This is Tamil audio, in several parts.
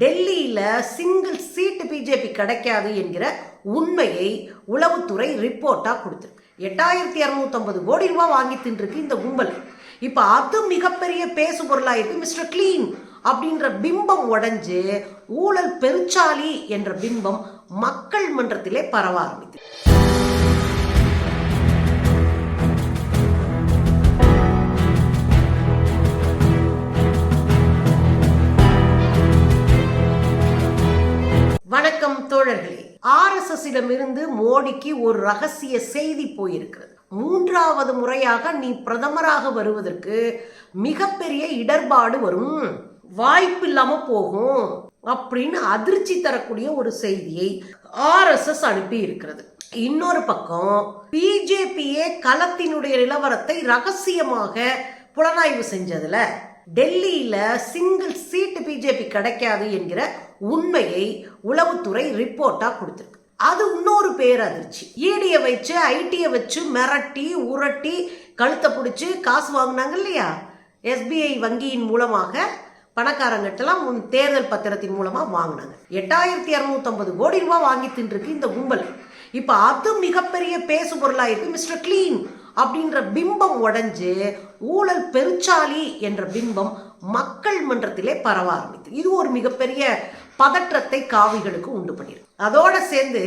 டெல்லியில் சிங்கிள் சீட்டு பிஜேபி கிடைக்காது என்கிற உண்மையை உளவுத்துறை ரிப்போர்ட்டாக கொடுத்துருக்கு. எட்டாயிரத்தி இரநூத்தம்பது கோடி ரூபாய் வாங்கி தின்றுருக்கு இந்த கும்பல். இப்போ அது மிகப்பெரிய பேசு பொருளாயிருக்கு மிஸ்டர் கிளீன் அப்படின்ற பிம்பம் உடைஞ்சு ஊழல் பெருச்சாலி என்ற பிம்பம் மக்கள் மன்றத்திலே பரவ ஆரம்பித்து வணக்கம் தோழர்களே. ஆர்எஸ்எஸ் இருந்து மோடிக்கு ஒரு ரகசிய செய்தி போயிருக்கிறது. மூன்றாவது முறையாக நீ பிரதமராக வருவதற்கு மிகப்பெரிய இடர்பாடு வரும். வாய்ப்பு இல்லாம போகும் அப்படின்னு அதிர்ச்சி தரக்கூடிய ஒரு செய்தியை ஆர்எஸ்எஸ் அனுப்பி இருக்கிறது இன்னொரு பக்கம் பிஜேபியே களத்தினுடைய நிலவரத்தை ரகசியமாக புலனாய்வு செஞ்சதுல டெல்லியில சிங்கிள் சீட்டு பிஜேபி கிடைக்காது என்கிற உண்மையை உளவுத்துறை ரிப்போர்ட்டாக கொடுத்துருக்கு. அது இன்னொரு பேர் அதிர்ச்சி ஈடியை வச்சு ஐடியை வச்சு மிரட்டி உரட்டி கழுத்தை பிடிச்சி காசு வாங்கினாங்க இல்லையா? எஸ்பிஐ வங்கியின் மூலமாக பணக்காரங்கிட்டலாம் உன் தேர்தல் பத்திரத்தின் மூலமாக வாங்கினாங்க. எட்டாயிரத்தி இரநூத்தம்பது கோடி ரூபாய் வாங்கி தின்றுருக்கு இந்த கும்பல். இப்போ அது மிகப்பெரிய பேசு இருக்குது மிஸ்டர் கிளீன் அப்படின்ற பிம்பம் உடஞ்சு ஊழல் பெருச்சாலி என்ற பிம்பம் மக்கள் மன்றத்திலே பரவ ஆரம்பித்து. இது ஒரு மிகப்பெரிய பதற்றத்தை காவிகளுக்கு உண்டு பண்ணிடும் அதோட சேர்ந்து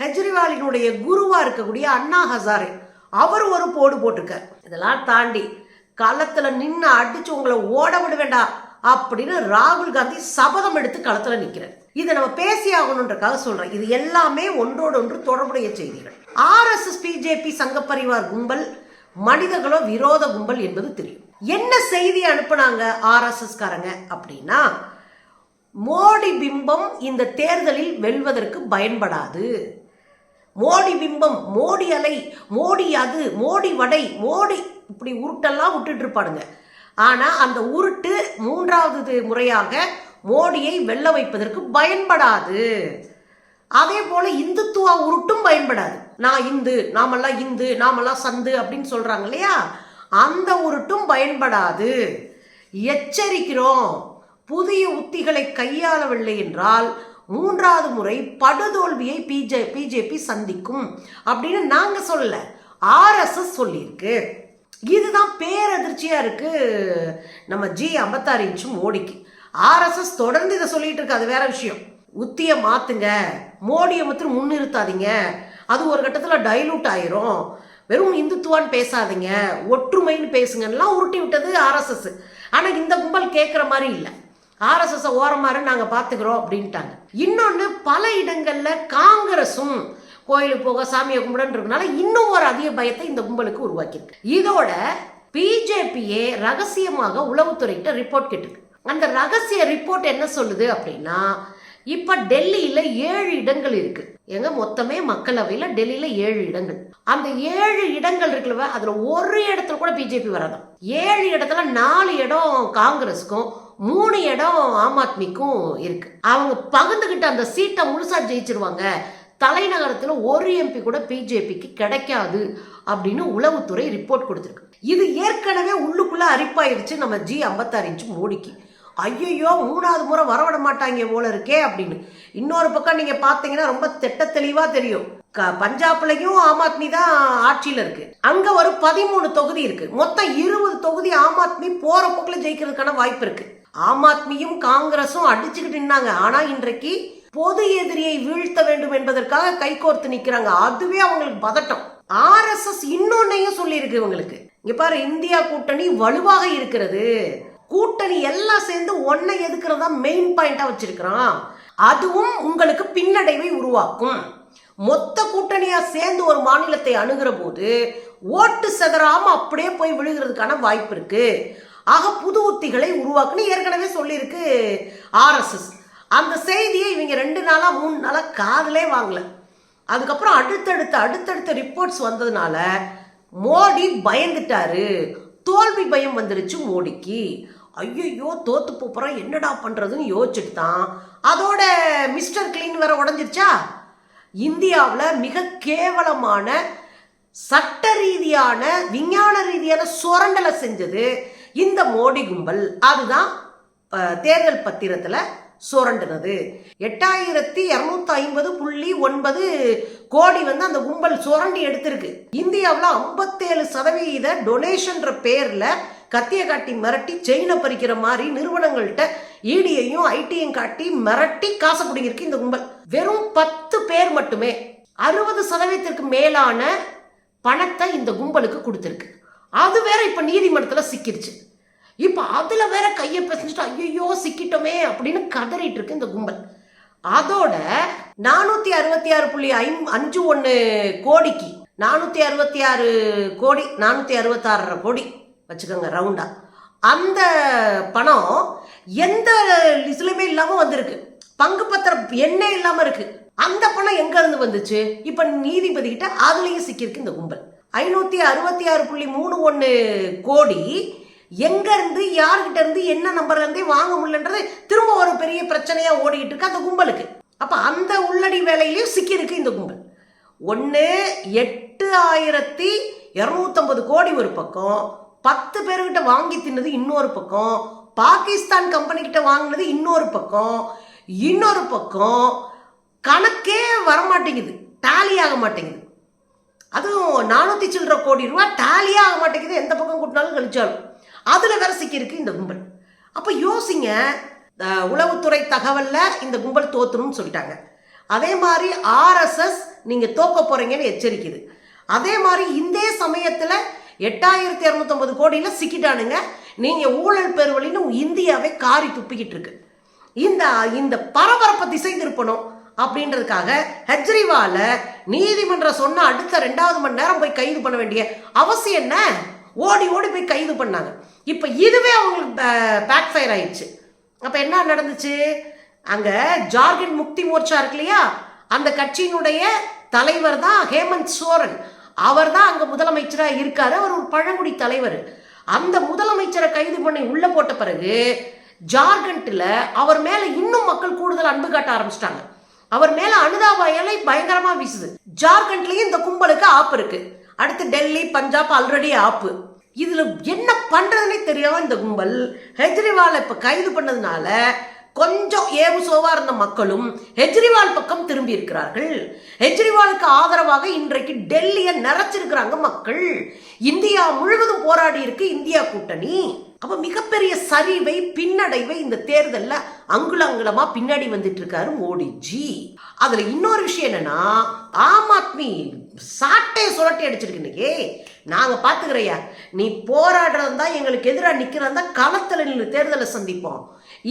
கெஜ்ரிவாலினுடைய குருவா இருக்கக்கூடிய அண்ணா ஹசாரே அவர் ஒரு போடு போட்டிருக்கார். இதெல்லாம் தாண்டி களத்துல நின்று அடிச்சு உங்களை ஓட விட வேண்டாம் அப்படின்னு ராகுல் காந்தி சபதம் எடுத்து களத்துல நிக்கிறார். இதை நம்ம பேசி ஆகணுன்றக்காக சொல்றேன். இது எல்லாமே ஒன்றோடு ஒன்று தொடர்புடைய செய்திகள். ஆர்எஸ்எஸ் பிஜேபி சங்க பரிவார் கும்பல் மனிதர்களோ விரோத கும்பல் என்பது தெரியும். என்ன செய்தி அனுப்புனாங்க ஆர்எஸ்எஸ் காரங்க அப்படின்னா மோடி பிம்பம் இந்த தேர்தலில் வெல்வதற்கு பயன்படாது. மோடி பிம்பம் மோடி அலை மோடி அது மோடி வடை மோடி இப்படி உருட்டெல்லாம் விட்டுட்டு இருப்பாருங்க ஆனால் அந்த உருட்டு மூன்றாவது முறையாக மோடியை வெல்ல வைப்பதற்கு பயன்படாது. அதே போல இந்துத்துவா உருட்டும் பயன்படாது. நான் இந்து நாமெல்லாம் இந்து நாமெல்லாம் சந்து அப்படின்னு சொல்றாங்க இல்லையா? அந்த உருட்டும் பயன்படாது. எச்சரிக்கிறோம். புதிய உத்திகளை கையாளவில்லை என்றால் மூன்றாவது முறை படுதோல்வியை பிஜே பிஜேபி சந்திக்கும் அப்படின்னு நாங்க சொல்லல. ஆர்எஸ்எஸ் சொல்லியிருக்கு. இதுதான் பேரதிர்ச்சியா இருக்கு நம்ம ஜி ஐம்பத்தாறு இன்ச்சும் மோடிக்கு. ஆர்எஸ்எஸ் தொடர்ந்து இதை சொல்லிட்டு இருக்கு அது வேற விஷயம். உத்தியை மாத்துங்க மோடியை மாத்திரம் முன்னிறுத்தாதீங்க. அது ஒரு கட்டத்தில் டைலூட் ஆயிரும். வெறும் இந்துத்துவான்னு பேசாதீங்க ஒற்றுமைன்னு பேசுங்கலாம் உருட்டி விட்டது ஆர்எஸ்எஸ். ஆனால் இந்த கும்பல் கேட்குற மாதிரி இல்லை. ஆர்எஸ்எஸ் ஓரமாறு நாங்கள் பார்த்துக்கிறோம் அப்படின்ட்டாங்க. இன்னொன்று பல இடங்களில் காங்கிரஸும் கோயிலுக்கு போக சாமியை கும்பிடன்றதுனால இன்னும் ஒரு அதிக பயத்தை இந்த கும்பலுக்கு உருவாக்கியிருக்கு. இதோட பிஜேபியே ரகசியமாக உளவுத்துறைகிட்ட ரிப்போர்ட் கேட்டிருக்கு. அந்த ரகசிய ரிப்போர்ட் என்ன சொல்லுது அப்படின்னா இப்போ டெல்லியில் ஏழு இடங்கள் இருக்கு. எங்க? மொத்தமே மக்களவையில் டெல்லியில் ஏழு இடங்கள். அந்த ஏழு இடங்கள் இருக்குல்ல அதில் ஒரு இடத்துல கூட பிஜேபி வராதான் ஏழு இடத்துல நாலு இடம் காங்கிரஸுக்கும் மூணு இடம் ஆம் ஆத்மிக்கும் இருக்கு. அவங்க பகிர்ந்துக்கிட்ட அந்த சீட்டை முழுசா ஜெயிச்சிருவாங்க. தலைநகரத்தில் ஒரு எம்பி கூட பிஜேபிக்கு கிடைக்காது அப்படின்னு உளவுத்துறை ரிப்போர்ட் கொடுத்துருக்கு. இது ஏற்கனவே உள்ளுக்குள்ளே அரிப்பாயிருச்சு நம்ம ஜி ஐம்பத்தாறு இன்ச்சு மோடிக்கு. ஐயையோ மூணாவது முறை வரவிட மாட்டாங்க போல இருக்கே அப்படின்னு. இன்னொரு பக்கம் நீங்கள் பார்த்தீங்கன்னா ரொம்ப திட்ட தெளிவாக தெரியும். க- பஞ்சாப்லையும் ஆம் ஆத்மி தான் ஆட்சியில் இருக்கு. அங்கே ஒரு பதிமூணு தொகுதி இருக்கு. மொத்தம் இருபது தொகுதி ஆம் ஆத்மி போகிற போக்கில் ஜெயிக்கிறதுக்கான வாய்ப்பு இருக்குது ஆம் ஆத்மியும் காங்கிரஸும் அடிச்சுக்கிட்டு நின்னாங்க. ஆனா இன்றைக்கு பொது எதிரியை வீழ்த்த வேண்டும் என்பதற்காக கைகோர்த்து நிக்கிறாங்க. அதுவே அவங்களுக்கு பதட்டம். ஆர்எஸ்எஸ் இன்னொன்னையும் சொல்லியிருக்கு இவங்களுக்கு. இங்க பாரு இந்தியா கூட்டணி வலுவாக இருக்கிறது. கூட்டணி எல்லாம் சேர்ந்து ஒன்னை எதுக்குறதா மெயின் பாயிண்டா வச்சிருக்கிறான். அதுவும் உங்களுக்கு பின்னடைவை உருவாக்கும். மொத்த கூட்டணியா சேர்ந்து ஒரு மாநிலத்தை அணுகிற போது ஓட்டு செதறாம அப்படியே போய் விழுகிறதுக்கான வாய்ப்பு இருக்கு. ஆக புது உத்திகளை உருவாக்குன்னு ஏற்கனவே சொல்லியிருக்கு ஆர்எஸ்எஸ். அந்த செய்தியை இவங்க ரெண்டு நாளாக மூணு நாளாக காதலே வாங்கல. அதுக்கப்புறம் அடுத்தடுத்த அடுத்தடுத்த ரிப்போர்ட்ஸ் வந்ததுனால மோடி பயந்துட்டாரு. தோல்வி பயம் வந்துருச்சு மோடிக்கு. ஐயையோ தோத்து போகிறோம் என்னடா பண்ணுறதுன்னு யோசிச்சுட்டு தான் அதோட மிஸ்டர் கிளீன் வேற உடஞ்சிருச்சா? இந்தியாவில் மிக கேவலமான சட்ட ரீதியான விஞ்ஞான ரீதியான சுரண்டலை செஞ்சது. இந்த மோடி கும்பல் அதுதான் தேர்தல் பத்திரத்தில் சுரண்டினது. எட்டாயிரத்தி இரநூத்தி ஐம்பது புள்ளி ஒன்பது கோடி வந்து அந்த கும்பல் சுரண்டி எடுத்திருக்கு. இந்தியாவில் ஐம்பத்தேழு சதவீத டொனேஷன்ற பேரில் கத்தியை காட்டி மிரட்டி செயினை பறிக்கிற மாதிரி நிறுவனங்கள்கிட்ட ஈடியையும் ஐடியும் காட்டி மிரட்டி காசு பிடிங்கிருக்கு இந்த கும்பல். வெறும் பத்து பேர் மட்டுமே அறுபது சதவீதத்திற்கு மேலான பணத்தை இந்த கும்பலுக்கு கொடுத்துருக்கு. அது வேற இப்போ நீதிமன்றத்தில் சிக்கிடுச்சு இப்போ அதில் வேற கையை பிசைஞ்சிட்டு ஐயோ சிக்கிட்டோமே அப்படின்னு கதறிட்டு இருக்கு இந்த கும்பல். அதோட நானூத்தி அறுபத்தி ஆறு புள்ளி ஐம் அஞ்சு ஒன்று கோடிக்கு நானூத்தி அறுபத்தி ஆறு கோடி நானூத்தி அறுபத்தாறரை கோடி வச்சுக்கோங்க ரவுண்டா அந்த பணம் எந்த இதுலையுமே இல்லாமல் வந்திருக்கு. பங்கு பத்திரம் எண்ணெய் இல்லாமல் இருக்கு. அந்த பணம் எங்க இருந்து வந்துச்சு? இப்ப நீதிபதி கிட்ட அதுலயும் சிக்கியிருக்கு இந்த கும்பல். ஐநூற்றி அறுபத்தி ஆறு புள்ளி மூணு ஒன்று கோடி எங்கேருந்து யார்கிட்ட இருந்து என்ன நம்பர்லேருந்தே வாங்க முடியலன்றது திரும்ப ஒரு பெரிய பிரச்சனையாக ஓடிக்கிட்டு இருக்கு அந்த கும்பலுக்கு. அப்போ அந்த உள்ளடி வேலையிலையும் சிக்கியிருக்கு இந்த கும்பல். ஒன்று எட்டு ஆயிரத்தி இரநூத்தம்பது கோடி ஒரு பக்கம் பத்து பேர்கிட்ட வாங்கி தின்னது இன்னொரு பக்கம் பாகிஸ்தான் கம்பெனிக்கிட்ட வாங்கினது இன்னொரு பக்கம் இன்னொரு பக்கம் கணக்கே வரமாட்டேங்குது டேலி ஆக மாட்டேங்குது. அதுவும் நானூற்றி சில்லற கோடி ரூபா டாலியாக ஆக மாட்டேங்குது. எந்த பக்கம் கூட்டினாலும் கழிச்சாலும். அதில் வேற சிக்கியிருக்கு இந்த கும்பல். அப்போ யோசிங்க. உளவுத்துறை தகவலில் இந்த கும்பல் தோத்துரும்னு சொல்லிட்டாங்க. அதே மாதிரி ஆர்எஸ்எஸ் நீங்கள் தோக்க போகிறீங்கன்னு எச்சரிக்குது. அதே மாதிரி இந்த சமயத்தில் எட்டாயிரத்தி இரநூத்தொம்பது கோடியில் சிக்கிட்டானுங்க. நீங்கள் ஊழல் பெருவழின்னு இந்தியாவே காரி துப்பிக்கிட்டு இருக்கு. இந்த இந்த பரபரப்பை திசை திருப்பணும். அப்படின்றதுக்காக ஹெஜ்ரிவால நீதிமன்றம் சொன்ன அடுத்த ரெண்டாவது மணி நேரம் போய் கைது பண்ண வேண்டிய அவசியம் என்ன? ஓடி ஓடி போய் கைது பண்ணாங்க. இப்போ இதுவே அவங்களுக்கு பேக் ஃபயர் ஆயிடுச்சு. அப்போ என்ன நடந்துச்சு? அங்கே ஜார்க்கண்ட் முக்தி மோர்ச்சா இருக்கு இல்லையா? அந்த கட்சியினுடைய தலைவர் தான் ஹேமந்த் சோரன். அவர் தான் அங்கே முதலமைச்சராக இருக்காரு. அவர் ஒரு பழங்குடி தலைவர். அந்த முதலமைச்சரை கைது பண்ணி உள்ள போட்ட பிறகு ஜார்க்கண்ட்ல அவர் மேல இன்னும் மக்கள் கூடுதல் அன்பு காட்ட ஆரம்பிச்சிட்டாங்க. அவர் மேல அனுதாப இலை பயங்கரமா வீசுது. ஜார்க்கண்ட்லயும் இந்த கும்பலுக்கு ஆப்பு இருக்கு. அடுத்து டெல்லி பஞ்சாப் ஆல்ரெடி ஆப்பு. இதுல என்ன பண்றதுன்னே தெரியாம இந்த கும்பல் ஹெஜ்ரிவாலை இப்ப கைது பண்ணதுனால கொஞ்சம் ஏவுசோவா இருந்த மக்களும் ஹெஜ்ரிவால் பக்கம் திரும்பி இருக்கிறார்கள். ஹெஜ்ரிவாலுக்கு ஆதரவாக இன்றைக்கு டெல்லியை நிறைச்சிருக்கிறாங்க மக்கள். இந்தியா முழுவதும் போராடி இருக்கு இந்தியா கூட்டணி. அப்போ மிகப்பெரிய சரிவை பின்னடைவை இந்த தேர்தலில் அங்குல அங்குலமா பின்னாடி வந்துட்டு இருக்காரு மோடிஜி. அதுல இன்னொரு விஷயம் என்னன்னா ஆம் ஆத்மி சாட்டையை சுரட்டி அடிச்சிருக்கு இன்னைக்கு. நாங்க பாத்துக்கிறையா நீ போராடுறது தான் எங்களுக்கு எதிராக நிக்கிறதா களத்துல நின்று தேர்தலை சந்திப்போம்.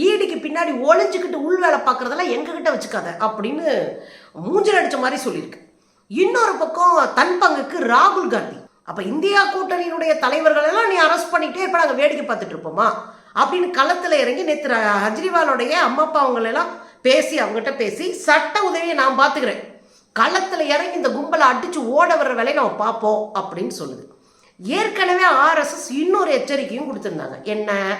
ஈடிக்கு பின்னாடி ஒளிஞ்சுக்கிட்டு உள் வேலை பார்க்கறதெல்லாம் எங்ககிட்ட வச்சுக்காத அப்படின்னு மூஞ்சல் அடிச்ச மாதிரி சொல்லியிருக்கு. இன்னொரு பக்கம் தன் பங்குக்கு ராகுல் காந்தி. அப்போ இந்தியா கூட்டணியினுடைய தலைவர்கள் எல்லாம் நீ அரெஸ்ட் பண்ணிட்டே இருப்ப நாங்கள் வேடிக்கை பார்த்துட்டு இருப்போமா? அப்படின்னு களத்தில் இறங்கி நேற்று ஹஜ்ரிவாலுடைய அம்மா அப்பா அவங்களெல்லாம் பேசி அவங்ககிட்ட பேசி சட்ட உதவியை நான் பார்த்துக்கிறேன். களத்தில் இறங்கி இந்த கும்பலை அடித்து ஓட வர்ற வேலையை நம்ம பார்ப்போம் அப்படின்னு சொல்லுது. ஏற்கனவே ஆர்எஸ்எஸ் இன்னொரு எச்சரிக்கையும் கொடுத்துருந்தாங்க. என்ன?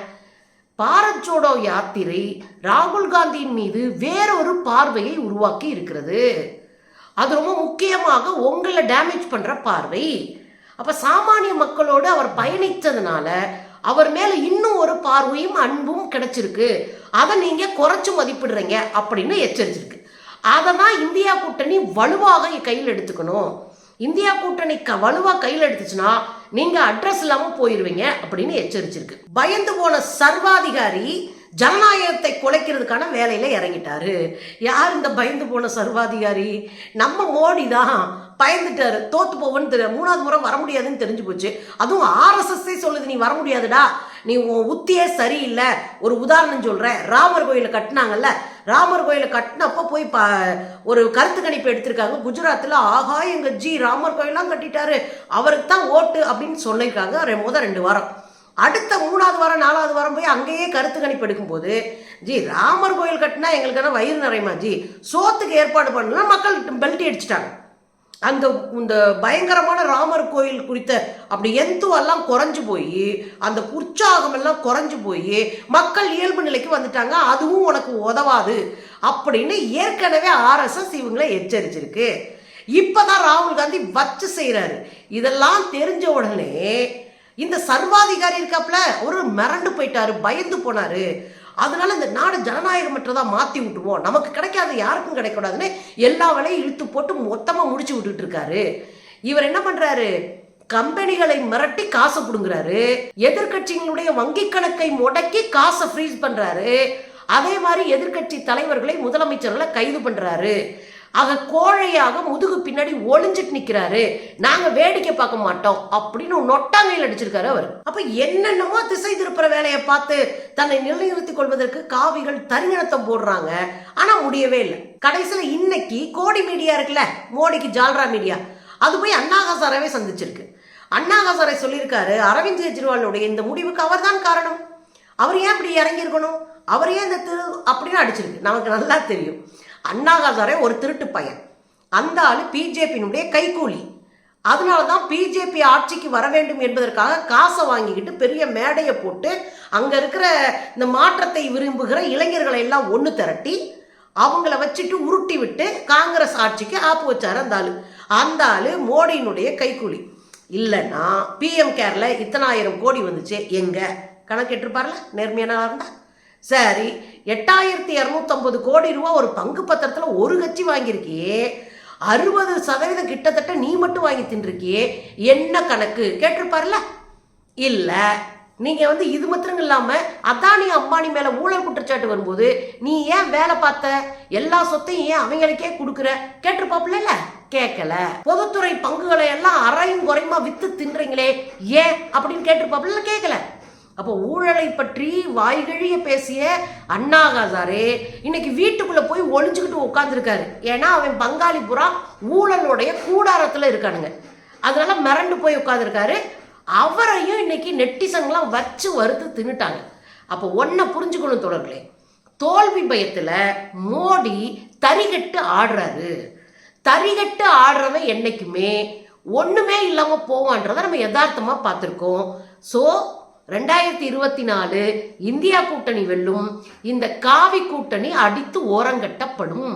பாரத் ஜோடோ யாத்திரை ராகுல் காந்தியின் மீது வேறொரு பார்வையை உருவாக்கி இருக்கிறது. அது ரொம்ப முக்கியமாக உங்களை டேமேஜ் பண்ணுற பார்வை. அப்போ சாமானிய மக்களோடு அவர் பயணித்ததுனால அவர் மேலே இன்னும் ஒரு பார்வையும் அன்பும் கிடைச்சிருக்கு. அதை நீங்கள் குறைச்சி மதிப்பிடுறீங்க அப்படின்னு எச்சரிச்சிருக்கு. அதை தான் இந்தியா கூட்டணி வலுவாக கையில் எடுத்துக்கணும். இந்தியா கூட்டணி க வலுவாக கையில் எடுத்துச்சுன்னா நீங்கள் அட்ரஸ் இல்லாமல் போயிடுவீங்க அப்படின்னு எச்சரிச்சிருக்கு. பயந்து போன சர்வாதிகாரி ஜனநாயகத்தை குலைக்கிறதுக்கான வேலையில் இறங்கிட்டாரு. யார் இந்த பயந்து போன சர்வாதிகாரி? நம்ம மோடி தான் பயந்துட்டாரு. தோத்து போவன்னு தெரிய மூணாவது முறை வர முடியாதுன்னு தெரிஞ்சு போச்சு. அதுவும் ஆர்எஸ்எஸ்ஸே சொல்லுது நீ வர முடியாதுடா. நீ உன் உத்தியே சரியில்லை. ஒரு உதாரணம் சொல்கிறேன் ராமர் கோயிலை கட்டினாங்கல்ல ராமர் கோயிலை கட்டினப்போ போய் ப ஒரு கருத்து கணிப்பு எடுத்திருக்காங்க. குஜராத்தில் ஆகா எங்கள் ஜி ராமர் கோயிலாம் கட்டிட்டாரு. அவருக்கு தான் ஓட்டு அப்படின்னு சொல்லியிருக்காங்க. முதல் முத ரெண்டு வாரம். அடுத்த மூணாவது வாரம் நாலாவது வாரம் போய் அங்கேயே கருத்து கணிப்பு எடுக்கும்போது ஜி ராமர் கோயில் கட்டினா எங்களுக்கான வயிறு நிறையமா ஜி? சோத்துக்கு ஏற்பாடு பண்ணலாம் மக்கள் பெல்ட்டி அடிச்சிட்டாங்க. அந்த இந்த பயங்கரமான ராமர் கோயில் குறித்த அப்படி எந்துவெல்லாம் குறைஞ்சு போய் அந்த உற்சாகம் எல்லாம் குறைஞ்சு போய் மக்கள் இயல்பு நிலைக்கு வந்துட்டாங்க அதுவும் உனக்கு உதவாது. அப்படின்னு ஏற்கனவே ஆர்எஸ்எஸ் இவங்களை எச்சரிச்சிருக்கு. இப்போதான் ராகுல் காந்தி வச்சு செய்கிறாரு இதெல்லாம் தெரிஞ்ச உடனே இந்த சர்வாதிகாரி இருக்காப்ல ஒரு மிரண்டு போயிட்டாரு பயந்து போனாரு. அதனால இந்த நாடு ஜனநாயகமற்றதா மாத்தி விட்டுருவோம். நமக்கு கிடைக்காது யாருக்கும் கிடைக்கூடாதுன்னு எல்லா வேலையும் இழுத்து போட்டு மொத்தமா முடிச்சு விட்டுட்டு இருக்காரு. இவர் என்ன பண்றாரு? கம்பெனிகளை மிரட்டி காசை கொடுங்குறாரு எதிர்க்கட்சிகளுடைய வங்கி கணக்கை முடக்கி காசை ஃப்ரீஸ் பண்றாரு. அதே மாதிரி எதிர்க்கட்சி தலைவர்களை முதலமைச்சர்களை கைது பண்றாரு. ஆக கோழையாக முதுகு பின்னாடி ஒளிஞ்சிட்டு நிக்கிறாரு. நாங்க வேடிக்கை பார்க்க மாட்டோம் அப்படின்னு நொட்டாங்கையில் அடிச்சிருக்காரு அவர். அப்ப என்னென்னமோ திசை திருப்புற வேலையை பார்த்து தன்னை நிலைநிறுத்திக் கொள்வதற்கு காவிகள் தரிங்கணத்தம் போடுறாங்க. ஆனா முடியவே இல்லை. கடைசியில இன்னைக்கு கோடி மீடியா இருக்குல்ல மோடிக்கு ஜால்ரா மீடியா. அது போய் அண்ணா சந்திச்சிருக்கு. அண்ணாகாசாரை சொல்லியிருக்காரு அரவிந்த் கெஜ்ரிவாலுடைய இந்த முடிவுக்கு அவர் தான் காரணம். அவர் ஏன் இப்படி இறங்கியிருக்கணும்? அவர் ஏன் இந்த திரு அப்படின்னு அடிச்சிருக்கு. நமக்கு நல்லா தெரியும். அண்ணா ஹசாரே ஒரு திருட்டு பையன். அந்த ஆள் பிஜேபியினுடைய கைக்கூலி அதனால தான் பிஜேபி ஆட்சிக்கு வர வேண்டும் என்பதற்காக காசை வாங்கிக்கிட்டு பெரிய மேடையை போட்டு அங்கே இருக்கிற இந்த மாற்றத்தை விரும்புகிற இளைஞர்களை எல்லாம் ஒன்று திரட்டி அவங்கள வச்சுட்டு உருட்டி விட்டு காங்கிரஸ் ஆட்சிக்கு ஆப்பு வச்சார் அந்த ஆள். அந்த ஆள் மோடியினுடைய கைக்கூலி இல்லைன்னா பிஎம் கேரில் இத்தனாயிரம் கோடி வந்துச்சு. எங்கே? கணக்கிட்டிருப்பார்ல நேர்மையான இருந்தா? சரி எட்டாயிரத்தி இரநூத்தம்பது கோடி ரூபா ஒரு பங்கு பத்திரத்தில் ஒரு கட்சி வாங்கியிருக்கியே அறுபது சதவீதம் கிட்டத்தட்ட நீ மட்டும் வாங்கி தின்றிருக்கியே. என்ன கணக்கு? கேட்டிருப்பார்ல இல்லை. நீங்கள் வந்து இது மாத்திரம் இல்லாமல் அதானி அம்பானி மேலே ஊழல் குற்றச்சாட்டு வரும்போது நீ ஏன் வேலை பார்த்த? எல்லா சொத்தையும் ஏன் அவங்களுக்கே கொடுக்குற? கேட்டிருப்பாப்புல கேட்கல. பொதுத்துறை பங்குகளை எல்லாம் அரையும் குறையுமா வித்து தின்றீங்களே? ஏன்? அப்படின்னு கேட்டிருப்பாப்புல கேட்கல. அப்போ ஊழலை பற்றி வாய்கழிய பேசிய அண்ணா ஹசாரே இன்னைக்கு வீட்டுக்குள்ள போய் ஒளிஞ்சுக்கிட்டு உட்காந்துருக்காரு ஏன்னா அவன் பங்காளி புறா ஊழலுடைய கூடாரத்தில் இருக்கானுங்க. அதனால மிரண்டு போய் உட்காந்துருக்காரு அவரையும் இன்னைக்கு நெட்டிசன்லாம் வச்சு வறுத்து தின்னுட்டாங்க. அப்போ ஒன்றை புரிஞ்சுக்கணும் தொடர்களே தோல்வி பயத்தில் மோடி தரிகட்டு ஆடுறாரு. தரிகட்டு ஆடுறவன் என்னைக்குமே ஒன்றுமே இல்லாமல் போவான்றதை நம்ம யதார்த்தமாக பார்த்துருக்கோம். ஸோ ரெண்டாயிரத்தி இருபத்தி நாலு இந்தியா கூட்டணி வெல்லும் இந்த காவி கூட்டணி அடித்து ஓரங்கட்டப்படும்.